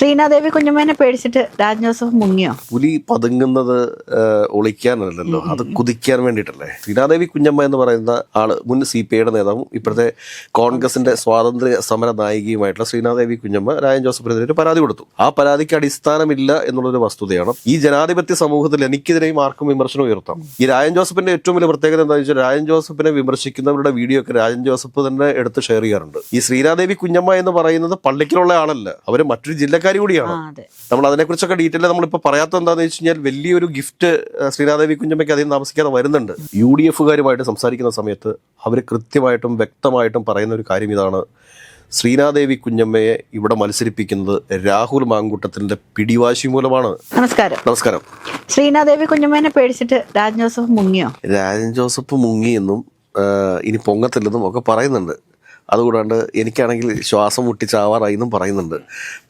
ശ്രീനാദേവി കുഞ്ഞമ്മേനെ പേടിച്ചിട്ട് രാജ് ജോസഫ് മുങ്ങിയോ? പുലി പതുങ്ങുന്നത് ഒളിക്കാനല്ലല്ലോ. അത് കുതിക്കാൻ വേണ്ടിയിട്ടല്ലേ ശ്രീനാദേവി കുഞ്ഞമ്മ എന്ന് പറയുന്ന ആൾ മുൻ സി പി ഐയുടെ നേതാവും ഇപ്പോഴത്തെ കോൺഗ്രസിന്റെ സ്വാതന്ത്ര്യ സമര നായികയുമായിട്ടുള്ള ശ്രീനാദേവി കുഞ്ഞമ്മ രാജൻ ജോസഫിനെതിരെ ഒരു പരാതി കൊടുത്തു. ആ പരാതിക്ക് അടിസ്ഥാനമില്ല എന്നുള്ളൊരു വസ്തുതയാണ്. ഈ ജനാധിപത്യ സമൂഹത്തിൽ എനിക്കെതിരെയും ആർക്കും വിമർശനം ഉയർത്താം. ഈ രാജൻ ജോസഫിന്റെ ഏറ്റവും വലിയ പ്രത്യേകത എന്താണെന്ന് വെച്ചാൽ രാജൻ ജോസഫിനെ വിമർശിക്കുന്നവരുടെ വീഡിയോ ഒക്കെ രാജൻ ജോസഫ് തന്നെ എടുത്ത് ഷെയർ ചെയ്യാറുണ്ട്. ഈ ശ്രീനാദേവി കുഞ്ഞമ്മ എന്ന് പറയുന്നത് പള്ളിക്കലുള്ള ആളല്ല. അവർ മറ്റൊരു ജില്ലക്കാരി കൂടിയാണ്? നമ്മൾ അതിനെ നമ്മൾ അതിനെക്കുറിച്ചൊക്കെ ഡീറ്റെയിൽ നമ്മളിപ്പോൾ പറയാത്ത എന്താണെന്ന് വെച്ച് കഴിഞ്ഞാൽ വലിയൊരു ഗിഫ്റ്റ് ശ്രീനാദേവി കുഞ്ഞമ്മയ്ക്ക് അധികം താമസിക്കാതെ വരുന്നുണ്ട്. യു ഡി എഫുകാരുമായിട്ട് സംസാരിക്കുന്ന സമയത്ത് അവർ കൃത്യമായിട്ടും വ്യക്തമായിട്ടും പറയുന്ന ഒരു കാര്യം ഇതാണ്. ശ്രീനാദേവി കുഞ്ഞമ്മയെ ഇവിടെ മത്സരിപ്പിക്കുന്നത് രാഹുൽ മാങ്കൂട്ടത്തിന്റെ പിടിവാശി മൂലമാണ്. നമസ്കാരം. നമസ്കാരം. ശ്രീനാദേവി കുഞ്ഞമ്മേനെ പേടിച്ചിട്ട് രാജൻ ജോസഫ് മുങ്ങിയോ? രാജൻ ജോസഫ് മുങ്ങിയെന്നും ഇനി പൊങ്ങത്തില്ലെന്നും ഒക്കെ പറയുന്നുണ്ട്. അതുകൂടാണ്ട് എനിക്കാണെങ്കിൽ ശ്വാസം മുട്ടി ചാവാറായി എന്നും പറയുന്നുണ്ട്.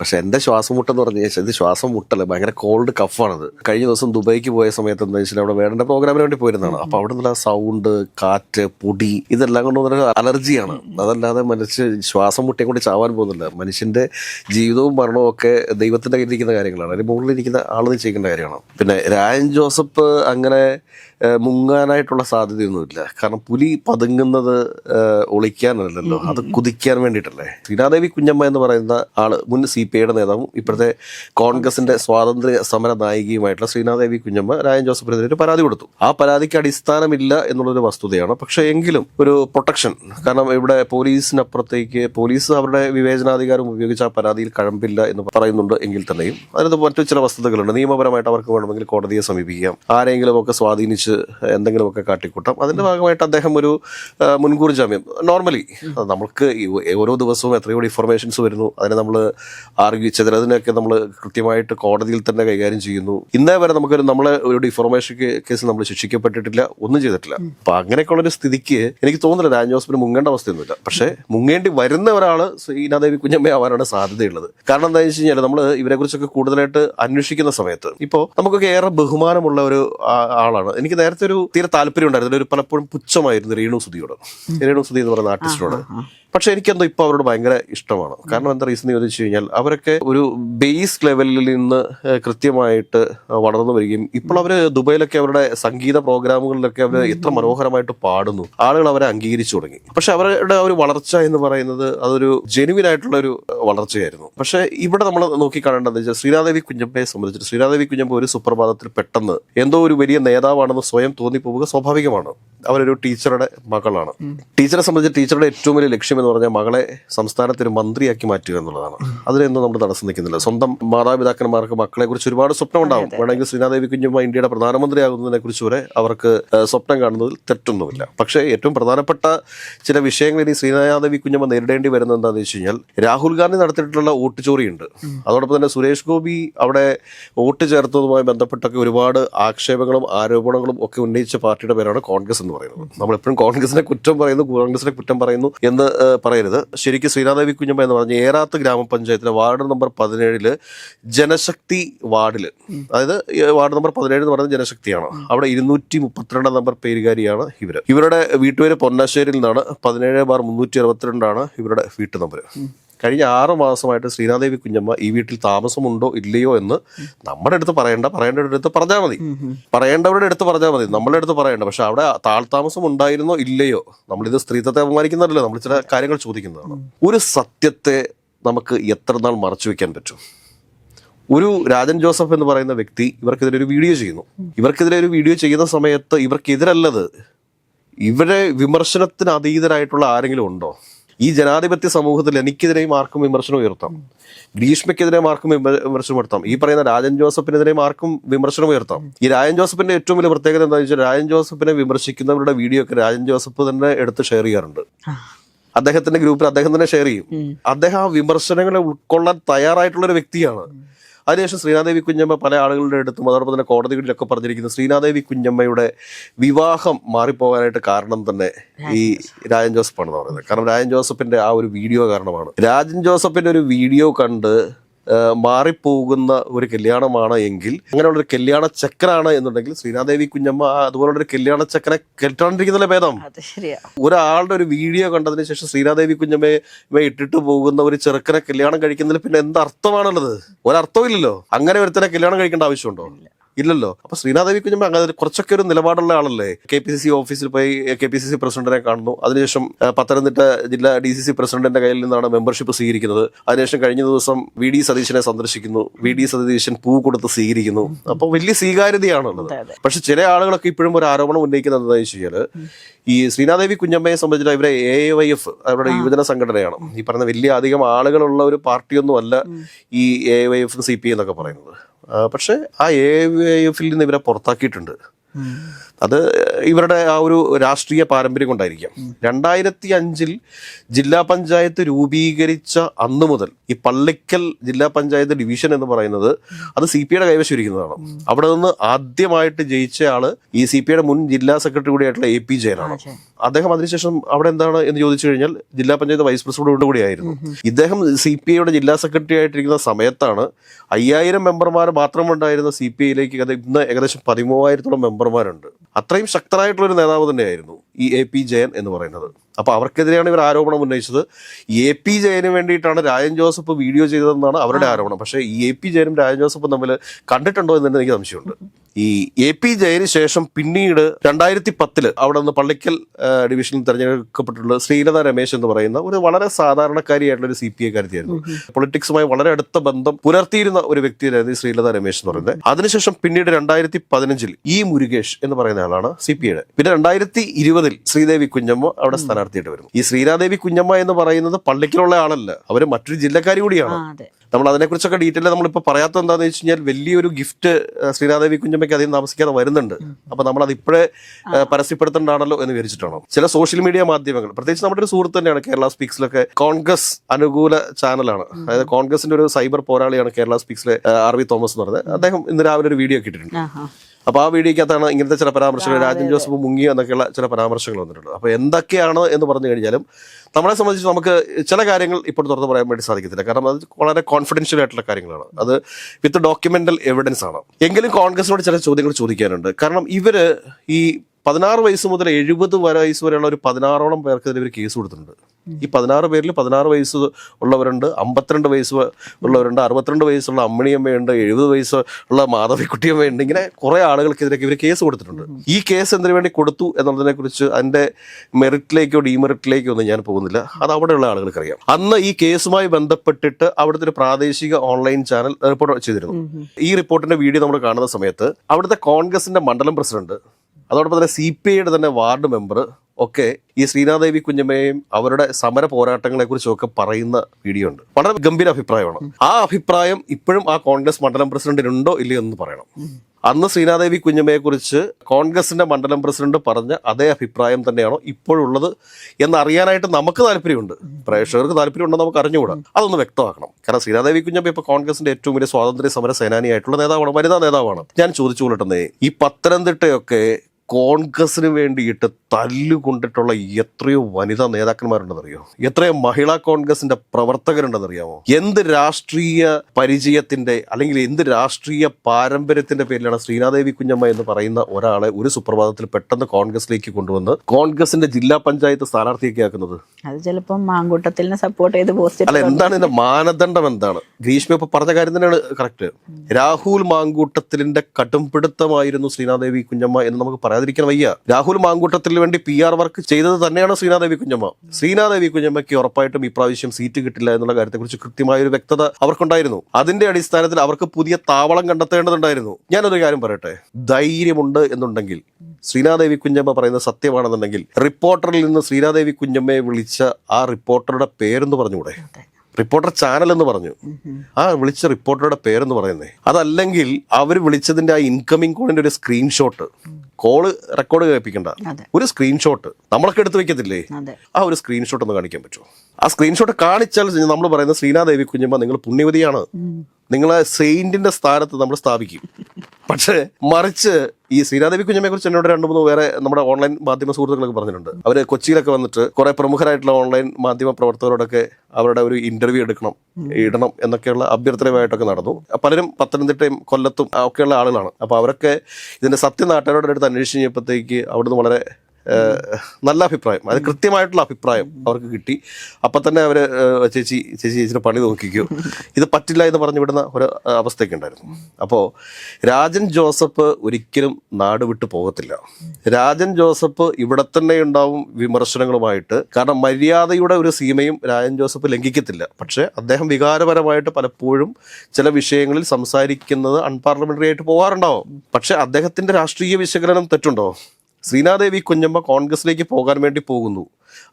പക്ഷെ എന്റെ ശ്വാസം മുട്ടെന്ന് പറഞ്ഞു കഴിഞ്ഞാൽ ഇത് ശ്വാസം മുട്ടല്ല ഭയങ്കര കോൾഡ് കഫാണത് കഴിഞ്ഞ ദിവസം ദുബൈക്ക് പോയ സമയത്ത് എന്താ വെച്ചാൽ അവിടെ വേണ്ട പ്രോഗ്രാമിന് വേണ്ടി പോയിരുന്നതാണ്. അപ്പോൾ അവിടെ നിന്നുള്ള സൗണ്ട് കാറ്റ് പൊടി ഇതെല്ലാം കൊണ്ട് വന്നൊരു അലർജിയാണ് അതല്ലാതെ മനുഷ്യ ശ്വാസം മുട്ടിയെ കൊണ്ട് ചാവാൻ പോകുന്നില്ല. മനുഷ്യന്റെ ജീവിതവും മരണവും ഒക്കെ ദൈവത്തിന്റെ കയ്യിലിരിക്കുന്ന കാര്യങ്ങളാണ്. അതിന് മുകളിലിരിക്കുന്ന ആളെന്ന് ചെയ്യേണ്ട കാര്യമാണ്. പിന്നെ രാജൻ ജോസഫ് അങ്ങനെ മുങ്ങാനായിട്ടുള്ള സാധ്യതയൊന്നുമില്ല. കാരണം പുലി പതുങ്ങുന്നത് ഒളിക്കാനല്ലല്ലോ. അത് കുതിക്കാൻ വേണ്ടിയിട്ടല്ലേ? ശ്രീനാദേവി കുഞ്ഞമ്മ എന്ന് പറയുന്ന ആൾ മുൻ സി പി ഐയുടെ നേതാവും ഇപ്പോഴത്തെ കോൺഗ്രസിന്റെ സ്വാതന്ത്ര്യ സമര നായികയുമായിട്ടുള്ള ശ്രീനാദേവി കുഞ്ഞമ്മ രാജൻ ജോസഫിനെതിരെ ഒരു പരാതി കൊടുത്തു. ആ പരാതിക്ക് അടിസ്ഥാനമില്ല എന്നുള്ളൊരു വസ്തുതയാണ്. പക്ഷേ എങ്കിലും ഒരു പ്രൊട്ടക്ഷൻ. കാരണം ഇവിടെ പോലീസിനപ്പുറത്തേക്ക് പോലീസ് അവരുടെ വിവേചനാധികാരം ഉപയോഗിച്ച് ആ പരാതിയിൽ കഴമ്പില്ല എന്ന് പറയുന്നുണ്ട് എങ്കിൽ തന്നെയും. അതിനകത്ത് മറ്റു ചില വസ്തുതകളുണ്ട്. നിയമപരമായിട്ട് അവർക്ക് വേണമെങ്കിൽ കോടതിയെ സമീപിക്കാം. ആരെങ്കിലും ഒക്കെ സ്വാധീനിച്ച് എന്തെങ്കിലുമൊക്കെ കാട്ടിക്കൂട്ടാം. അതിന്റെ ഭാഗമായിട്ട് അദ്ദേഹം ഒരു മുൻകൂർ ജാമ്യം. നോർമലി നമുക്ക് ഓരോ ദിവസവും എത്രയോ ഇൻഫർമേഷൻസ് വരുന്നു. അതിനെ നമ്മൾ ആർഗ്യൂ ചിലതിനൊക്കെ നമ്മൾ കൃത്യമായിട്ട് കോടതിയിൽ തന്നെ കൈകാര്യം ചെയ്യുന്നു. ഇന്നേ വരെ നമുക്കൊരു നമ്മളെ ഒരു ഡിഫോർമേഷൻ കേസ് നമ്മൾ ശിക്ഷിക്കപ്പെട്ടിട്ടില്ല ഒന്നും ചെയ്തിട്ടില്ല. അപ്പൊ അങ്ങനെയൊക്കെയുള്ള ഒരു സ്ഥിതിക്ക് എനിക്ക് തോന്നുന്നില്ല ഹോസ്പിറ്റൽ മുങ്ങേണ്ട അവസ്ഥയൊന്നുമില്ല. പക്ഷേ മുങ്ങേണ്ടി വരുന്ന ഒരാൾ ശ്രീനാദേവി കുഞ്ഞമ്മ ആവാനാണ് സാധ്യതയുള്ളത്. കാരണം എന്താ വെച്ച് കഴിഞ്ഞാൽ നമ്മൾ ഇവരെക്കുറിച്ചൊക്കെ കൂടുതലായിട്ട് അന്വേഷിക്കുന്ന സമയത്ത് ഇപ്പോൾ നമുക്കൊക്കെ ഏറെ ബഹുമാനമുള്ള ഒരു ആളാണ്. എനിക്ക് നേരത്തെ ഒരു തീരെ താല്പര്യം ഉണ്ടായിരുന്നു ഒരു പലപ്പോഴും പുച്ഛമായിരുന്നു രേണു സുധിയോട്. രേണു സുധി എന്ന് പറയുന്ന ആർട്ടിസ്റ്റിനോട് പക്ഷെ എനിക്കെന്തോ ഇപ്പൊ അവരോട് ഭയങ്കര ഇഷ്ടമാണ്. കാരണം എന്താ റീസൺ ചോദിച്ചു കഴിഞ്ഞാൽ അവരൊക്കെ ഒരു ബേസ് ലെവലിൽ നിന്ന് കൃത്യമായിട്ട് വളർന്നു വരികയും ഇപ്പോൾ അവർ ദുബൈയിലൊക്കെ അവരുടെ സംഗീത പ്രോഗ്രാമുകളിലൊക്കെ അവർ എത്ര മനോഹരമായിട്ട് പാടുന്നു. ആളുകൾ അവരെ അംഗീകരിച്ചു തുടങ്ങി. പക്ഷെ അവരുടെ ഒരു വളർച്ച എന്ന് പറയുന്നത് അതൊരു ജെനുവിൻ ആയിട്ടുള്ള ഒരു വളർച്ചയായിരുന്നു. പക്ഷെ ഇവിടെ നമ്മൾ നോക്കി കാണേണ്ടത് വെച്ചാൽ ശ്രീനാദേവി കുഞ്ഞമ്മയെ സംബന്ധിച്ചിട്ട് ശ്രീരാദേവി കുഞ്ഞമ്മ ഒരു സുപ്രഭാതത്തിൽ പെട്ടെന്ന് എന്തോ ഒരു വലിയ നേതാവാണെന്ന് സ്വയം തോന്നിപ്പോവുക സ്വാഭാവികമാണ്. അവരൊരു ടീച്ചറുടെ മകളാണ്. ടീച്ചറെ സംബന്ധിച്ച് ടീച്ചറുടെ ഏറ്റവും വലിയ ലക്ഷ്യം എന്ന് പറഞ്ഞാൽ മകളെ സംസ്ഥാനത്ത് ഒരു മന്ത്രിയാക്കി മാറ്റുക എന്നുള്ളതാണ്. അതിനൊന്നും നമ്മൾ തടസ്സം നിൽക്കുന്നില്ല. സ്വന്തം മാതാപിതാക്കന്മാർക്ക് മക്കളെ കുറിച്ച് ഒരുപാട് സ്വപ്നം ഉണ്ടാവും വേണമെങ്കിൽ ശ്രീനാദേവി കുഞ്ഞമ്മ ഇന്ത്യയുടെ പ്രധാനമന്ത്രിയാകുന്നതിനെ കുറിച്ച് വരെ അവർക്ക് സ്വപ്നം കാണുന്നതിൽ തെറ്റൊന്നുമില്ല. പക്ഷേ ഏറ്റവും പ്രധാനപ്പെട്ട ചില വിഷയങ്ങൾ ഇനി ശ്രീനാദേവി കുഞ്ഞമ്മ നേരിടേണ്ടി വരുന്നത് എന്താണെന്ന് വെച്ച് കഴിഞ്ഞാൽ രാഹുൽ ഗാന്ധി നടത്തിയിട്ടുള്ള വോട്ട് ചോറിയുണ്ട്. അതോടൊപ്പം തന്നെ സുരേഷ് ഗോപി അവിടെ വോട്ട് ചേർത്തതുമായി ബന്ധപ്പെട്ടൊക്കെ ഒരുപാട് ആക്ഷേപങ്ങളും ആരോപണങ്ങളും ഒക്കെ ഉന്നയിച്ച പാർട്ടിയുടെ പേരാണ് കോൺഗ്രസ് എന്ന് പറയുന്നത്. നമ്മൾ എപ്പോഴും കോൺഗ്രസിനെ കുറ്റം പറയുന്നു കോൺഗ്രസിനെ കുറ്റം പറയുന്നു എന്ന് പറയരുത്. ശരിക്കും ശ്രീനാദേവി കുഞ്ഞമ്മ എന്ന് പറഞ്ഞ ഏറാത്ത് ഗ്രാമപഞ്ചായത്തിലെ വാർഡ് നമ്പർ പതിനേഴിൽ ജനശക്തി വാർഡിൽ. അതായത് വാർഡ് നമ്പർ പതിനേഴ് എന്ന് പറയുന്നത് ജനശക്തിയാണ്. അവിടെ ഇരുന്നൂറ്റി മുപ്പത്തിരണ്ടാം നമ്പർ പേരുകാരിയാണ് ഇവർ. ഇവരുടെ വീട്ടുപേര് പൊന്നാശ്ശേരിയിൽ നിന്നാണ്. പതിനേഴ് ബാർ മുന്നൂറ്റി അറുപത്തിരണ്ടാണ് ഇവരുടെ വീട്ടു നമ്പർ കഴിഞ്ഞ ആറ് മാസമായിട്ട് ശ്രീനാദേവി കുഞ്ഞമ്മ ഈ വീട്ടിൽ താമസമുണ്ടോ ഇല്ലയോ എന്ന് നമ്മുടെ അടുത്ത് പറയണ്ട പറയേണ്ടവരുടെ അടുത്ത് പറഞ്ഞാൽ മതി. പറയേണ്ടവരുടെ അടുത്ത് പറഞ്ഞാൽ മതി. നമ്മളുടെ അടുത്ത് പറയണ്ട. പക്ഷെ അവിടെ താഴ്ത്താമസം ഉണ്ടായിരുന്നോ ഇല്ലയോ? നമ്മളിത് സ്ത്രീത്വത്തെ അപമാനിക്കുന്നതല്ലോ നമ്മൾ ചില കാര്യങ്ങൾ ചോദിക്കുന്നതാണ്. ഒരു സത്യത്തെ നമുക്ക് എത്ര നാൾ മറച്ചു വെക്കാൻ പറ്റും? ഒരു രാജൻ ജോസഫ് എന്ന് പറയുന്ന വ്യക്തി ഇവർക്കെതിരെ ഒരു വീഡിയോ ചെയ്യുന്നു. ഇവർക്കെതിരെ ഒരു വീഡിയോ ചെയ്യുന്ന സമയത്ത് ഇവർക്കെതിരല്ലത്. ഇവരെ വിമർശനത്തിന് അതീതരായിട്ടുള്ള ആരെങ്കിലും ഉണ്ടോ? ഈ ജനാധിപത്യ സമൂഹത്തിൽ എനിക്കെതിരെയും ആർക്കും വിമർശനം ഉയർത്താം. ഗ്രീഷ്മയ്ക്കെതിരെ ആർക്കും വിമർശനം ഉയർത്താം. ഈ പറയുന്ന രാജൻ ജോസഫിനെതിരെ ആർക്കും വിമർശനം ഉയർത്താം. ഈ രാജൻ ജോസഫിന്റെ ഏറ്റവും വലിയ പ്രത്യേകത എന്താണെന്ന് വെച്ചാൽ രാജൻ ജോസഫിനെ വിമർശിക്കുന്നവരുടെ വീഡിയോ ഒക്കെ രാജൻ ജോസഫ് തന്നെ എടുത്ത് ഷെയർ ചെയ്യാറുണ്ട്. അദ്ദേഹത്തിന്റെ ഗ്രൂപ്പിൽ അദ്ദേഹം തന്നെ ഷെയർ ചെയ്യും. അദ്ദേഹം ആ വിമർശനങ്ങളെ ഉൾക്കൊള്ളാൻ തയ്യാറായിട്ടുള്ള ഒരു വ്യക്തിയാണ് അതിനുശേഷം ശ്രീനാദേവി കുഞ്ഞമ്മ പല ആളുകളുടെ അടുത്തും അതോടൊപ്പം തന്നെ കോടതികളിലൊക്കെ പറഞ്ഞിരിക്കുന്ന. ശ്രീനാദേവി കുഞ്ഞമ്മയുടെ വിവാഹം മാറിപ്പോകാനായിട്ട് കാരണം തന്നെ ഈ രാജൻ ജോസഫ്. ആണെന്ന് പറയുന്നത്. കാരണം രാജൻ ജോസഫിന്റെ ആ ഒരു വീഡിയോ കാരണമാണ്. രാജൻ ജോസഫിന്റെ ഒരു വീഡിയോ കണ്ട് മാറിപ്പോകുന്ന ഒരു കല്യാണമാണ് എങ്കിൽ അങ്ങനെയുള്ളൊരു കല്യാണ ചക്രാണ് എന്നുണ്ടെങ്കിൽ ശ്രീനാദേവി കുഞ്ഞമ്മ ആ അതുപോലുള്ള ഒരു കല്യാണ ചക്രനെ കെട്ടാണ്ടിരിക്കുന്നതിലെ ഭേദം ഒരാളുടെ ഒരു വീഡിയോ കണ്ടതിന് ശേഷം ശ്രീനാദേവി കുഞ്ഞമ്മയെ ഇട്ടിട്ട് പോകുന്ന ഒരു ചെറുക്കനെ കല്യാണം കഴിക്കുന്നതിൽ പിന്നെ എന്ത് അർത്ഥമാണുള്ളത് ഒരർത്ഥമില്ലല്ലോ അങ്ങനെ ഒരുത്തനെ കല്യാണം കഴിക്കേണ്ട ആവശ്യമുണ്ടോ? ഇല്ലല്ലോ. അപ്പൊ ശ്രീനാദേവി കുഞ്ഞമ്മ അങ്ങനെ കുറച്ചൊക്കെ ഒരു നിലപാടുള്ള ആളല്ലേ? കെ പി സി സി ഓഫീസിൽ പോയി കെ പി സി സി പ്രസിഡന്റിനെ കാണുന്നു. അതിനുശേഷം പത്തനംതിട്ട ജില്ലാ ഡി സി സി പ്രസിഡന്റിന്റെ കയ്യിൽ നിന്നാണ് മെമ്പർഷിപ്പ് സ്വീകരിക്കുന്നത്. അതിനുശേഷം കഴിഞ്ഞ ദിവസം വി ഡി സതീശനെ സന്ദർശിക്കുന്നു. വി ഡി സതീശൻ പൂ കൊടുത്ത് സ്വീകരിക്കുന്നു. അപ്പൊ വലിയ സ്വീകാര്യതയാണുള്ളത്. പക്ഷെ ചില ആളുകളൊക്കെ ഇപ്പോഴും ഒരു ആരോപണം ഉന്നയിക്കുന്നത് എന്താണെന്ന് വെച്ച് കഴിഞ്ഞാൽ ഈ ശ്രീനാദേവി കുഞ്ഞമ്മയെ സംബന്ധിച്ചിട്ട് ഇവരെ എ വൈ എഫ് അവരുടെ യുവജന സംഘടനയാണ്. ഈ പറഞ്ഞ വലിയ അധികം ആളുകളുള്ള ഒരു പാർട്ടിയൊന്നും അല്ല ഈ A Y F C P എന്നൊക്കെ പറയുന്നത്. പക്ഷെ ആ എ എഫിൽ നിന്ന് ഇവരെ പുറത്താക്കിയിട്ടുണ്ട്. അത് ഇവരുടെ ആ ഒരു രാഷ്ട്രീയ പാരമ്പര്യം കൊണ്ടായിരിക്കാം. രണ്ടായിരത്തി അഞ്ചിൽ ജില്ലാ പഞ്ചായത്ത് രൂപീകരിച്ച അന്ന് മുതൽ ഈ പള്ളിക്കൽ ജില്ലാ പഞ്ചായത്ത് ഡിവിഷൻ എന്ന് പറയുന്നത് അത് സി പി ഐയുടെ കൈവശം ഇരിക്കുന്നതാണ്. അവിടെ നിന്ന് ആദ്യമായിട്ട് ജയിച്ച ആൾ ഈ സി പി ഐയുടെ മുൻ ജില്ലാ സെക്രട്ടറി കൂടിയായിട്ടുള്ള എ പി ജയനാണ്. അദ്ദേഹം അതിനുശേഷം അവിടെ എന്താണ് എന്ന് ചോദിച്ചു കഴിഞ്ഞാൽ ജില്ലാ പഞ്ചായത്ത് വൈസ് പ്രസിഡന്റ് കൂടിയായിരുന്നു ഇദ്ദേഹം സി പി ഐയുടെ ജില്ലാ സെക്രട്ടറി ആയിട്ടിരിക്കുന്ന സമയത്താണ് അയ്യായിരം മെമ്പർമാർ മാത്രമുണ്ടായിരുന്ന സി പി ഐയിലേക്ക് ഇന്ന് ഏകദേശം പതിമൂവായിരത്തോളം മെമ്പർമാരുണ്ട്. അത്രയും ശക്തനായിട്ടുള്ള ഒരു നേതാവ് തന്നെയായിരുന്നു ഈ എ പി ജയൻ എന്ന് പറയുന്നത്. അപ്പൊ അവർക്കെതിരെയാണ് ഇവർ ആരോപണം ഉന്നയിച്ചത്. എ പി ജയന് വേണ്ടിയിട്ടാണ് രാജൻ ജോസഫ് വീഡിയോ ചെയ്തതെന്നാണ് അവരുടെ ആരോപണം. പക്ഷേ ഈ എ പി ജയനും രാജൻ ജോസഫും തമ്മിൽ കണ്ടിട്ടുണ്ടോ എന്ന് തന്നെ എനിക്ക് സംശയമുണ്ട്. ഈ എ പി ജയന് ശേഷം പിന്നീട് രണ്ടായിരത്തി പത്തിൽ അവിടെ നിന്ന് പള്ളിക്കൽ ഡിവിഷനിൽ തെരഞ്ഞെടുക്കപ്പെട്ടിട്ടുള്ള ശ്രീലത രമേശ് എന്ന് പറയുന്ന ഒരു വളരെ സാധാരണക്കാരിയായിട്ടുള്ള ഒരു സി പി ഐ കാര്യത്തിയായിരുന്നു പൊളിറ്റിക്സുമായി വളരെ അടുത്ത ബന്ധം പുലർത്തിയിരുന്ന ഒരു വ്യക്തിയായിരുന്നു ശ്രീലത രമേശ് എന്ന് പറയുന്നത്. അതിനുശേഷം പിന്നീട് രണ്ടായിരത്തി പതിനഞ്ചിൽ ഇ മുരുകേഷ് എന്ന് പറയുന്ന ആളാണ് സി പി ഐയുടെ. പിന്നെ രണ്ടായിരത്തി ഇരുപതിൽ ശ്രീദേവി കുഞ്ഞമ്മ അവിടെ സ്ഥാനാർത്ഥിയായിട്ട് വരുന്നു. ഈ ശ്രീരാദേവി കുഞ്ഞമ്മ എന്ന് പറയുന്നത് പള്ളിക്കലുള്ള ആളല്ല. അവർ മറ്റൊരു ജില്ലക്കാരി കൂടിയാണ്. നമ്മൾ അതിനെക്കുറിച്ചൊക്കെ ഡീറ്റെയിൽ നമ്മളിപ്പോൾ പറയാത്ത എന്താണെന്ന് വെച്ച് കഴിഞ്ഞാൽ വലിയൊരു ഗിഫ്റ്റ് ശ്രീരാദേവി കുഞ്ഞമ്മയ്ക്ക് അധികം താമസിക്കാതെ വരുന്നുണ്ട്. അപ്പൊ നമ്മൾ അത് ഇപ്പോഴേ പരസ്യപ്പെടുത്തേണ്ടാണല്ലോ എന്ന് വിചാരിച്ചിട്ടാണ്. ചില സോഷ്യൽ മീഡിയ മാധ്യമങ്ങൾ പ്രത്യേകിച്ച് നമ്മുടെ ഒരു സുഹൃത്ത് തന്നെയാണ് കേരള സ്പീക്സിലൊക്കെ കോൺഗ്രസ് അനുകൂല ചാനലാണ്. അതായത് കോൺഗ്രസിന്റെ ഒരു സൈബർ പോരാളിയാണ് കേരള സ്പീക്സിലെ ആർ വി തോമസ് എന്ന് പറഞ്ഞത് അദ്ദേഹം ഇന്ന് രാവിലെ ഒരു വീഡിയോ ഒക്കെ ഇട്ടിട്ടുണ്ട്. ആഹാ അപ്പൊ ആ വീഡിയോക്കകത്താണ് ഇങ്ങനത്തെ ചില പരാമർശങ്ങൾ രാജൻ ജോസഫ് മുങ്ങി എന്നൊക്കെയുള്ള ചില പരാമർശങ്ങൾ വന്നിട്ടുണ്ട് അപ്പൊ എന്തൊക്കെയാണ് എന്ന് പറഞ്ഞു കഴിഞ്ഞാലും നമ്മളെ സംബന്ധിച്ച് നമുക്ക് ചില കാര്യങ്ങൾ ഇപ്പോൾ തുറന്നു പറയാൻ വേണ്ടി സാധിക്കത്തില്ല. കാരണം അത് വളരെ കോൺഫിഡൻഷ്യൽ ആയിട്ടുള്ള കാര്യങ്ങളാണ്. അത് വിത്ത് ഡോക്യുമെന്റൽ എവിഡൻസ് ആണ്. എങ്കിലും കോൺഗ്രസിനോട് ചില ചോദ്യങ്ങൾ ചോദിക്കാനുണ്ട്. കാരണം ഇവർ ഈ പതിനാറ് വയസ്സ് മുതൽ എഴുപത് വയസ്സ് വരെയുള്ള ഒരു പതിനാറോളം പേർക്കെതിരെ ഇവർ കേസ് കൊടുത്തിട്ടുണ്ട്. ഈ പതിനാറ് പേരിൽ പതിനാറ് വയസ്സ് ഉള്ളവരുണ്ട് അമ്പത്തിരണ്ട് വയസ്സ് ഉള്ളവരുണ്ട് അറുപത്തിരണ്ട് വയസ്സുള്ള അമ്മണിയമ്മയുണ്ട് എഴുപത് വയസ്സ് ഉള്ള മാധവിക്കുട്ടിയമ്മയുണ്ട്. ഇങ്ങനെ കുറേ ആളുകൾക്കെതിരെ ഇവർ കേസ് കൊടുത്തിട്ടുണ്ട്. ഈ കേസ് എന്തിനു വേണ്ടി കൊടുത്തു എന്നുള്ളതിനെ കുറിച്ച് അതിന്റെ മെറിറ്റിലേക്കോ ഡിമെറിറ്റിലേക്കോ ഒന്നും ഞാൻ പോകുന്നില്ല. അത് അവിടെയുള്ള ആളുകൾക്കറിയാം. അന്ന് ഈ കേസുമായി ബന്ധപ്പെട്ടിട്ട് അവിടുത്തെ ഒരു പ്രാദേശിക ഓൺലൈൻ ചാനൽ റിപ്പോർട്ട് ചെയ്തിരുന്നു. ഈ റിപ്പോർട്ടിന്റെ വീഡിയോ നമ്മൾ കാണുന്ന സമയത്ത് അവിടുത്തെ കോൺഗ്രസിന്റെ മണ്ഡലം പ്രസിഡന്റ് അതോടൊപ്പം തന്നെ സി പി ഐയുടെ തന്നെ വാർഡ് മെമ്പർ ഒക്കെ ഈ ശ്രീനാദേവി കുഞ്ഞമ്മയും അവരുടെ സമര പോരാട്ടങ്ങളെ കുറിച്ചും ഒക്കെ പറയുന്ന വീഡിയോ ഉണ്ട്. വളരെ ഗംഭീര അഭിപ്രായമാണ്. ആ അഭിപ്രായം ഇപ്പോഴും ആ കോൺഗ്രസ് മണ്ഡലം പ്രസിഡന്റിനുണ്ടോ ഇല്ലയോ എന്ന് പറയണം. അന്ന് ശ്രീനാദേവി കുഞ്ഞമ്മയെ കുറിച്ച് കോൺഗ്രസിന്റെ മണ്ഡലം പ്രസിഡന്റ് പറഞ്ഞ അതേ അഭിപ്രായം തന്നെയാണോ ഇപ്പോഴുള്ളത് എന്ന് അറിയാനായിട്ട് നമുക്ക് താല്പര്യമുണ്ട്. പ്രേക്ഷകർക്ക് താല്പര്യമുണ്ടോ നമുക്ക് അറിഞ്ഞുകൂടാ. അതൊന്ന് വ്യക്തമാക്കണം. കാരണം ശ്രീനാദേവി കുഞ്ഞമ്മ ഇപ്പൊ കോൺഗ്രസിന്റെ ഏറ്റവും വലിയ സ്വാതന്ത്ര്യ സമര സേനാനിയായിട്ടുള്ള നേതാവാണ് വനിതാ നേതാവാണ്. ഞാൻ ചോദിച്ചു കൊള്ളട്ടെ ഈ പത്തനംതിട്ടയൊക്കെ കോൺഗ്രസിന് വേണ്ടിയിട്ട് തല്ലുകൊണ്ടിട്ടുള്ള എത്രയോ വനിതാ നേതാക്കന്മാരുണ്ടെന്നറിയോ? എത്രയോ മഹിളാ കോൺഗ്രസിന്റെ പ്രവർത്തകരുണ്ടെന്നറിയാമോ? എന്ത് രാഷ്ട്രീയ പരിചയത്തിന്റെ അല്ലെങ്കിൽ എന്ത് രാഷ്ട്രീയ പാരമ്പര്യത്തിന്റെ പേരിലാണ് ശ്രീനാദേവി കുഞ്ഞമ്മ എന്ന് പറയുന്ന ഒരാളെ ഒരു സുപ്രഭാതത്തിൽ പെട്ടെന്ന് കോൺഗ്രസിലേക്ക് കൊണ്ടുവന്ന് കോൺഗ്രസിന്റെ ജില്ലാ പഞ്ചായത്ത് സ്ഥാനാർത്ഥിയൊക്കെ ആക്കുന്നത്? അത് ചിലപ്പോൾ മാങ്കൂട്ടത്തിലിനെ സപ്പോർട്ട് ചെയ്ത് പോസ്റ്റ് അല്ല എന്താണ് ഇതിന്റെ മാനദണ്ഡം എന്താണ്? ഗ്രീഷ്മ ഇപ്പൊ പറഞ്ഞ കാര്യം തന്നെയാണ് കറക്റ്റ് രാഹുൽ മാങ്കൂട്ടത്തിലിന്റെ കടുംപിടുത്തമായിരുന്നു ശ്രീനാദേവി കുഞ്ഞമ്മ എന്ന് നമുക്ക് പറയാതിരിക്കാൻ വയ്യ. രാഹുൽ മാങ്കൂട്ടത്തിന് വേണ്ടി പി ആർ വർക്ക് ചെയ്തത് തന്നെയാണ് ശ്രീനാദേവി കുഞ്ഞമ്മ. ശ്രീനാദേവി കുഞ്ഞമ്മയ്ക്ക് ഉറപ്പായിട്ടും ഇപ്രാവശ്യം സീറ്റ് കിട്ടില്ല എന്നുള്ള കാര്യത്തെക്കുറിച്ച് കൃത്യമായ ഒരു വ്യക്തത അവർക്കുണ്ടായിരുന്നു. അതിന്റെ അടിസ്ഥാനത്തിൽ അവർക്ക് പുതിയ താവളം കണ്ടെത്തേണ്ടതുണ്ടായിരുന്നു. ഞാനൊരു കാര്യം പറയട്ടെ. ധൈര്യമുണ്ട് എന്നുണ്ടെങ്കിൽ ശ്രീനാദേവി കുഞ്ഞമ്മ പറയുന്നത് സത്യമാണെന്നുണ്ടെങ്കിൽ റിപ്പോർട്ടറിൽ നിന്ന് ശ്രീനാദേവി കുഞ്ഞമ്മയെ വിളിച്ച ആ റിപ്പോർട്ടറുടെ പേരെന്ന് പറഞ്ഞുകൂടെ? റിപ്പോർട്ടർ ചാനൽ എന്ന് പറഞ്ഞു. ആ വിളിച്ച റിപ്പോർട്ടറുടെ പേരെന്ന് പറയുന്നേ. അതല്ലെങ്കിൽ അവർ വിളിച്ചതിന്റെ ആ ഇൻകമിംഗ് കോളിന്റെ ഒരു സ്ക്രീൻഷോട്ട് കോൾ റെക്കോർഡ് കേൾപ്പിക്കണ്ട. ഒരു സ്ക്രീൻഷോട്ട് നമ്മളൊക്കെ എടുത്ത് വെക്കത്തില്ലേ? ആ ഒരു സ്ക്രീൻഷോട്ട് ഒന്ന് കാണിക്കാൻ പറ്റുമോ? ആ സ്ക്രീൻഷോട്ട് കാണിച്ചാൽ നമ്മൾ പറയുന്ന ശ്രീനാദേവി കുഞ്ഞമ്മ നിങ്ങൾ പുണ്യവതിയാണ്. നിങ്ങളെ സെയിന്റിന്റെ സ്ഥാനത്ത് നമ്മൾ സ്ഥാപിക്കും. പക്ഷേ മറിച്ച് ഈ ശ്രീരാദേവി കുഞ്ഞമ്മയെ കുറിച്ച് എന്നോട് രണ്ട് മൂന്ന് വേറെ നമ്മുടെ ഓൺലൈൻ മാധ്യമ സുഹൃത്തുക്കളൊക്കെ പറഞ്ഞിട്ടുണ്ട്. അവർ കൊച്ചിയിലൊക്കെ വന്നിട്ട് കുറെ പ്രമുഖരായിട്ടുള്ള ഓൺലൈൻ മാധ്യമ പ്രവർത്തകരോടൊക്കെ അവരുടെ ഒരു ഇന്റർവ്യൂ എടുക്കണം ഇടണം എന്നൊക്കെയുള്ള അഭ്യർത്ഥനയുമായിട്ടൊക്കെ നടന്നു. പലരും പത്തനംതിട്ടയും കൊല്ലത്തും ഒക്കെയുള്ള ആളുകളാണ്. അപ്പൊ അവരൊക്കെ ഇതിന്റെ സത്യം നാട്ടുകാരുടെ അടുത്ത് അന്വേഷിച്ച് കഴിഞ്ഞപ്പോഴത്തേക്ക് അവിടുന്ന് വളരെ നല്ല അഭിപ്രായം. അത് കൃത്യമായിട്ടുള്ള അഭിപ്രായം അവർക്ക് കിട്ടി. അപ്പൊ തന്നെ അവർ ചേച്ചി ചേച്ചി ചേച്ചിയുടെ പണി നോക്കിക്കോ. ഇത് പറ്റില്ല എന്ന് പറഞ്ഞു വിടുന്ന ഒരു അവസ്ഥയൊക്കെ ഉണ്ടായിരുന്നു. അപ്പോ രാജൻ ജോസഫ് ഒരിക്കലും നാട് വിട്ടു പോകത്തില്ല. രാജൻ ജോസഫ് ഇവിടെ തന്നെ ഉണ്ടാവും വിമർശനങ്ങളുമായിട്ട്. കാരണം മര്യാദയുടെ ഒരു സീമയും രാജൻ ജോസഫ് ലംഘിക്കത്തില്ല. പക്ഷേ അദ്ദേഹം വികാരപരമായിട്ട് പലപ്പോഴും ചില വിഷയങ്ങളിൽ സംസാരിക്കുന്നത് അൺപാർലമെന്ററി ആയിട്ട് പോകാറുണ്ടാവും. പക്ഷെ അദ്ദേഹത്തിന്റെ രാഷ്ട്രീയ വിശകലനം തെറ്റുണ്ടോ? ശ്രീനാദേവി കുഞ്ഞമ്മ കോൺഗ്രസിലേക്ക് പോകാൻ വേണ്ടി പോകുന്നു.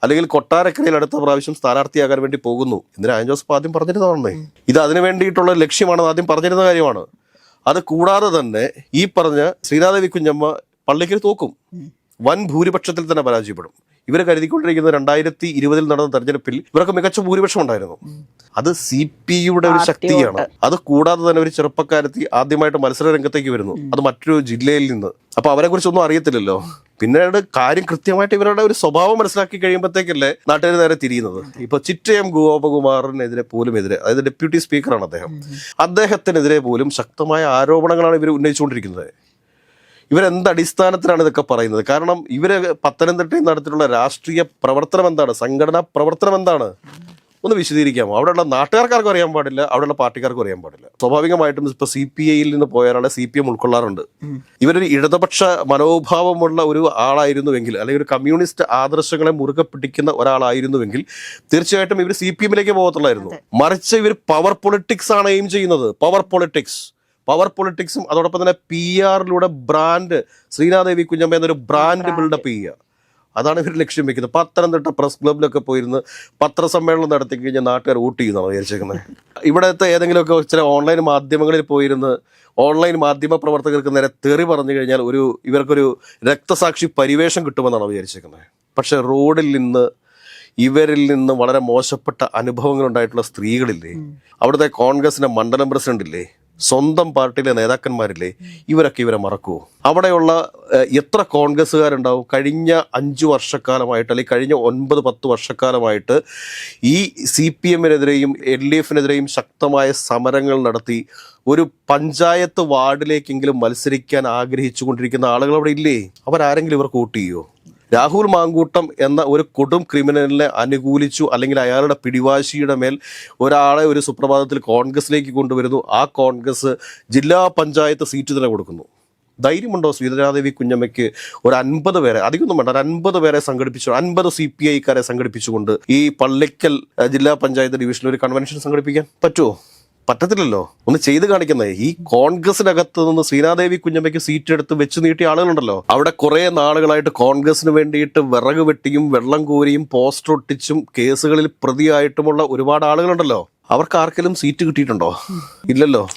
അല്ലെങ്കിൽ കൊട്ടാരക്കരയിൽ അടുത്ത പ്രാവശ്യം സ്ഥാനാർത്ഥിയാകാൻ വേണ്ടി പോകുന്നു. എന്ന് രാജൻ ജോസഫ് ആദ്യം പറഞ്ഞിരുന്നതാണേ ഇത് അതിനു വേണ്ടിയിട്ടുള്ള ലക്ഷ്യമാണെന്ന് ആദ്യം പറഞ്ഞിരുന്ന കാര്യമാണ്. അത് കൂടാതെ തന്നെ ഈ പറഞ്ഞ ശ്രീനാദേവി കുഞ്ഞമ്മ പള്ളിക്കൽ തോക്കും. വൻ ഭൂരിപക്ഷത്തിൽ തന്നെ പരാജയപ്പെടും. ഇവരെ കരുതിക്കൊണ്ടിരിക്കുന്ന രണ്ടായിരത്തി ഇരുപതിൽ നടന്ന തെരഞ്ഞെടുപ്പിൽ ഇവർക്ക് മികച്ച ഭൂരിപക്ഷം ഉണ്ടായിരുന്നു. അത് സി പി യുടെ ഒരു ശക്തിയാണ്. അത് കൂടാതെ തന്നെ ഒരു ചെറുപ്പക്കാരത്തി ആദ്യമായിട്ട് മത്സര രംഗത്തേക്ക് വരുന്നു. അത് മറ്റൊരു ജില്ലയിൽ നിന്ന്. അപ്പൊ അവരെ കുറിച്ചൊന്നും അറിയത്തില്ലല്ലോ. പിന്നീട് കാര്യം കൃത്യമായിട്ട് ഇവരുടെ ഒരു സ്വഭാവം മനസ്സിലാക്കി കഴിയുമ്പോഴത്തേക്കല്ലേ നാട്ടുകാർ നേരെ തിരിയുന്നത്. ഇപ്പൊ ചിറ്റയം ഗോപകുമാറിനെതിരെ പോലും എതിരെ അതായത് ഡെപ്യൂട്ടി സ്പീക്കറാണ് അദ്ദേഹം. അദ്ദേഹത്തിനെതിരെ പോലും ശക്തമായ ആരോപണങ്ങളാണ് ഇവർ ഉന്നയിച്ചുകൊണ്ടിരിക്കുന്നത്. ഇവരെന്ത് അടിസ്ഥാനത്തിലാണ് ഇതൊക്കെ പറയുന്നത്? കാരണം ഇവർ പത്തനംതിട്ടയിൽ നടത്തിയിട്ടുള്ള രാഷ്ട്രീയ പ്രവർത്തനം എന്താണ്? സംഘടനാ പ്രവർത്തനം എന്താണ്? ഒന്ന് വിശദീകരിക്കാമോ? അവിടെയുള്ള നാട്ടുകാർക്കാർക്കും അറിയാൻ പാടില്ല അവിടെയുള്ള പാർട്ടിക്കാർക്കും അറിയാൻ പാടില്ല. സ്വാഭാവികമായിട്ടും ഇപ്പൊ സി പി ഐയിൽ നിന്ന് പോയ ഒരാളെ സി പി എം ഉൾക്കൊള്ളാറുണ്ട്. ഇവരൊരു ഇടതുപക്ഷ മനോഭാവമുള്ള ഒരു ആളായിരുന്നുവെങ്കിൽ അല്ലെങ്കിൽ ഒരു കമ്മ്യൂണിസ്റ്റ് ആദർശങ്ങളെ മുറുകെ പിടിക്കുന്ന ഒരാളായിരുന്നുവെങ്കിൽ തീർച്ചയായിട്ടും ഇവർ സി പി എമ്മിലേക്ക് പോകത്തുള്ളായിരുന്നു മറിച്ച് ഇവർ പവർ പൊളിറ്റിക്സ് ആണ് എയിം ചെയ്യുന്നത്. Power politics. പവർ പൊളിറ്റിക്സും അതോടൊപ്പം തന്നെ പി ആറിലൂടെ ബ്രാൻഡ് ശ്രീനാദേവി കുഞ്ഞമ്മ എന്നൊരു ബ്രാൻഡ് ബിൽഡപ്പ് ചെയ്യുക. അതാണ് ഇവർ ലക്ഷ്യം വെക്കുന്നത്. പത്തനംതിട്ട പ്രസ് ക്ലബിലൊക്കെ പോയിരുന്ന് പത്രസമ്മേളനം നടത്തി കഴിഞ്ഞാൽ നാട്ടുകാർ വോട്ട് ചെയ്യുന്നതാണ് വിചാരിച്ചേക്കുന്നത്. ഇവിടുത്തെ ഏതെങ്കിലുമൊക്കെ ചില ഓൺലൈൻ മാധ്യമങ്ങളിൽ പോയിരുന്ന് ഓൺലൈൻ മാധ്യമ പ്രവർത്തകർക്ക് നേരെ തെറി പറഞ്ഞു കഴിഞ്ഞാൽ ഒരു ഇവർക്കൊരു രക്തസാക്ഷി പരിവേഷം കിട്ടുമെന്നാണ് വിചാരിച്ചേക്കുന്നത്. പക്ഷെ റോഡിൽ നിന്ന് ഇവരിൽ നിന്ന് വളരെ മോശപ്പെട്ട അനുഭവങ്ങൾ ഉണ്ടായിട്ടുള്ള സ്ത്രീകളില്ലേ അവിടുത്തെ കോൺഗ്രസിന്റെ മണ്ഡലം പ്രസിഡന്റ് ഇല്ലേ സ്വന്തം പാർട്ടിയിലെ നേതാക്കന്മാരില്ലേ ഇവരൊക്കെ ഇവരെ മറക്കുമോ അവിടെയുള്ള എത്ര കോൺഗ്രസ്സുകാരുണ്ടാവും? കഴിഞ്ഞ അഞ്ചു വർഷക്കാലമായിട്ട് അല്ലെങ്കിൽ കഴിഞ്ഞ ഒൻപത് പത്ത് വർഷക്കാലമായിട്ട് ഈ സി പി എമ്മിനെതിരെയും എൽ ഡി എഫിനെതിരെയും ശക്തമായ സമരങ്ങൾ നടത്തി ഒരു പഞ്ചായത്ത് വാർഡിലേക്കെങ്കിലും മത്സരിക്കാൻ ആഗ്രഹിച്ചു കൊണ്ടിരിക്കുന്ന ആളുകൾ അവിടെ ഇല്ലേ? അവരാരെങ്കിലും ഇവർക്ക് വോട്ട് ചെയ്യുമോ രാഹുൽ മാങ്കൂട്ടം എന്ന ഒരു കൊടും ക്രിമിനലിനെ അനുകൂലിച്ചു അല്ലെങ്കിൽ അയാളുടെ പിടിവാശിയുടെ മേൽ ഒരാളെ ഒരു സുപ്രഭാതത്തിൽ കോൺഗ്രസിലേക്ക് കൊണ്ടുവരുന്നു. ആ കോൺഗ്രസ് ജില്ലാ പഞ്ചായത്ത് സീറ്റ് തന്നെ കൊടുക്കുന്നു. ധൈര്യമുണ്ടോ ശ്രീധരാദേവി കുഞ്ഞമ്മയ്ക്ക്? ഒരു അൻപത് പേരെ അധികമൊന്നും വേണ്ട ഒരു അൻപത് പേരെ സംഘടിപ്പിച്ചു അൻപത് സി പി ഐക്കാരെ സംഘടിപ്പിച്ചുകൊണ്ട് ഈ പള്ളിക്കൽ ജില്ലാ പഞ്ചായത്ത് ഡിവിഷനിൽ ഒരു കൺവെൻഷൻ സംഘടിപ്പിക്കാൻ പറ്റുമോ പറ്റത്തില്ലല്ലോ. ഒന്ന് ചെയ്ത് കാണിക്കുന്നേ. ഈ കോൺഗ്രസിനകത്ത് നിന്ന് സീനാദേവി കുഞ്ഞമ്മയ്ക്ക് സീറ്റ് എടുത്ത് വെച്ച് നീട്ടിയ ആളുകളുണ്ടല്ലോ. അവിടെ കുറെ നാളുകളായിട്ട് കോൺഗ്രസിന് വേണ്ടിയിട്ട് വിറക് വെട്ടിയും വെള്ളം കോരിയും പോസ്റ്റർ ഒട്ടിച്ചും കേസുകളിൽ പ്രതിയായിട്ടുമുള്ള ഒരുപാട് ആളുകളുണ്ടല്ലോ. അവർക്ക് ആർക്കെങ്കിലും സീറ്റ് കിട്ടിയിട്ടുണ്ടോ? ഇല്ലല്ലോ.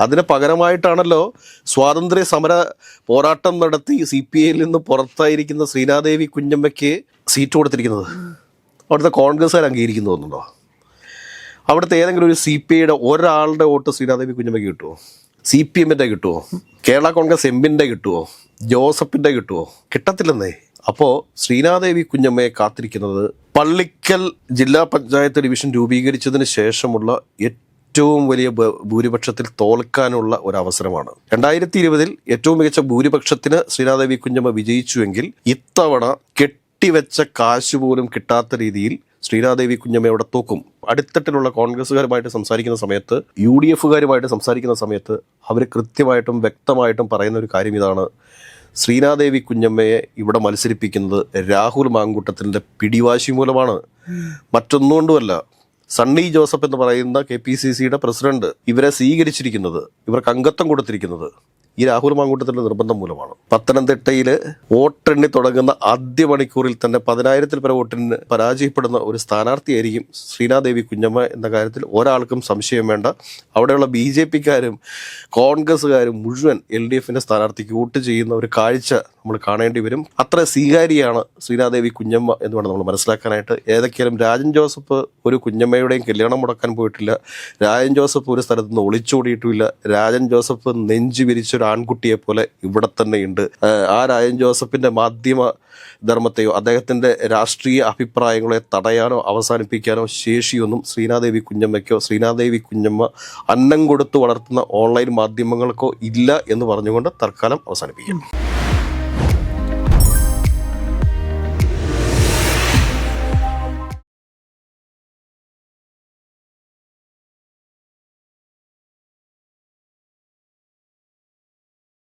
അതിന് പകരമായിട്ടാണല്ലോ സ്വാതന്ത്ര്യ സമര പോരാട്ടം നടത്തി സി പി ഐയിൽ നിന്ന് പുറത്തായിരിക്കുന്ന ശ്രീനാദേവി കുഞ്ഞമ്മയ്ക്ക് സീറ്റ് കൊടുത്തിരിക്കുന്നത്. അവിടുത്തെ കോൺഗ്രസ്സുകാർ അംഗീകരിക്കുന്നു തോന്നുന്നുണ്ടോ? അവിടുത്തെ ഏതെങ്കിലും ഒരു സി പി ഐയുടെ ഒരാളുടെ വോട്ട് ശ്രീനാദേവി കുഞ്ഞമ്മയ്ക്ക് കിട്ടുമോ സി പി എമ്മിന്റെ കിട്ടുമോ കേരള കോൺഗ്രസ് എമ്മിന്റെ കിട്ടുമോ ജോസഫിന്റെ കിട്ടുമോ കിട്ടത്തില്ലെന്നേ. അപ്പോൾ ശ്രീനാദേവി കുഞ്ഞമ്മയെ കാത്തിരിക്കുന്നത് പള്ളിക്കൽ ജില്ലാ പഞ്ചായത്ത് ഡിവിഷൻ രൂപീകരിച്ചതിന് ശേഷമുള്ള ഏറ്റവും വലിയ ഭൂരിപക്ഷത്തിൽ തോൽക്കാനുള്ള ഒരു അവസരമാണ് രണ്ടായിരത്തി ഇരുപതിൽ ഏറ്റവും മികച്ച ഭൂരിപക്ഷത്തിന് ശ്രീനാദേവി കുഞ്ഞമ്മ വിജയിച്ചുവെങ്കിൽ ഇത്തവണ കെട്ടിവെച്ച കാശ് പോലും കിട്ടാത്ത രീതിയിൽ ശ്രീനാദേവി കുഞ്ഞമ്മ തോക്കും. അടിത്തട്ടിലുള്ള കോൺഗ്രസ്സുകാരുമായിട്ട് സംസാരിക്കുന്ന സമയത്ത് യു ഡി എഫുകാരുമായിട്ട് സംസാരിക്കുന്ന സമയത്ത് അവർ കൃത്യമായിട്ടും വ്യക്തമായിട്ടും പറയുന്ന ഒരു കാര്യം ഇതാണ്. ശ്രീനാദേവി കുഞ്ഞമ്മയെ ഇവിടെ മത്സരിപ്പിക്കുന്നത് രാഹുൽ മാങ്കൂട്ടത്തിന്റെ പിടിവാശി മൂലമാണ്. മറ്റൊന്നുകൊണ്ടുമല്ല സണ്ണി ജോസഫ് എന്ന് പറയുന്ന കെ പി സി സിയുടെ പ്രസിഡന്റ് ഇവരെ സ്വീകരിച്ചിരിക്കുന്നത് ഇവർക്ക് അംഗത്വം കൊടുത്തിരിക്കുന്നത്. ഈ രാഹുൽ മാങ്കൂട്ടത്തിന്റെ നിർബന്ധം മൂലമാണ്. പത്തനംതിട്ടയിൽ വോട്ടെണ്ണി തുടങ്ങുന്ന ആദ്യ മണിക്കൂറിൽ തന്നെ പതിനായിരത്തിൽ പര വോട്ടിന് പരാജയപ്പെടുന്ന ഒരു സ്ഥാനാർത്ഥിയായിരിക്കും ശ്രീനാദേവി കുഞ്ഞമ്മ എന്ന കാര്യത്തിൽ ഒരാൾക്കും സംശയം വേണ്ട. അവിടെയുള്ള ബി ജെ പിക്കാരും കോൺഗ്രസ്സുകാരും മുഴുവൻ എൽ ഡി എഫിന്റെ സ്ഥാനാർത്ഥിക്ക് വോട്ട് ചെയ്യുന്ന ഒരു കാഴ്ച നമ്മൾ കാണേണ്ടി വരും. അത്ര സ്വീകാര്യമാണ് ശ്രീനാദേവി കുഞ്ഞമ്മ എന്ന് വേണം നമ്മൾ മനസ്സിലാക്കാനായിട്ട്. ഏതൊക്കെയാലും രാജൻ ജോസഫ് ഒരു കുഞ്ഞമ്മയുടെയും കല്യാണം മുടക്കാൻ പോയിട്ടില്ല. രാജൻ ജോസഫ് ഒരു സ്ഥലത്ത് നിന്ന് ഒളിച്ചോടിയിട്ടുമില്ല. രാജൻ ജോസഫ് നെഞ്ചു വിരിച്ച ഒരു ആൺകുട്ടിയെ പോലെ ഇവിടെ തന്നെയുണ്ട് ആ രാജൻ ജോസഫിന്റെ മാധ്യമ ധർമ്മത്തെയോ അദ്ദേഹത്തിന്റെ രാഷ്ട്രീയ അഭിപ്രായങ്ങളെ തടയാനോ അവസാനിപ്പിക്കാനോ ശേഷിയൊന്നും ശ്രീനാദേവി കുഞ്ഞമ്മയ്ക്കോ ശ്രീനാദേവി കുഞ്ഞമ്മ അന്നം കൊടുത്തു വളർത്തുന്ന ഓൺലൈൻ മാധ്യമങ്ങൾക്കോ ഇല്ല എന്ന് പറഞ്ഞുകൊണ്ട് തൽക്കാലം അവസാനിപ്പിക്കും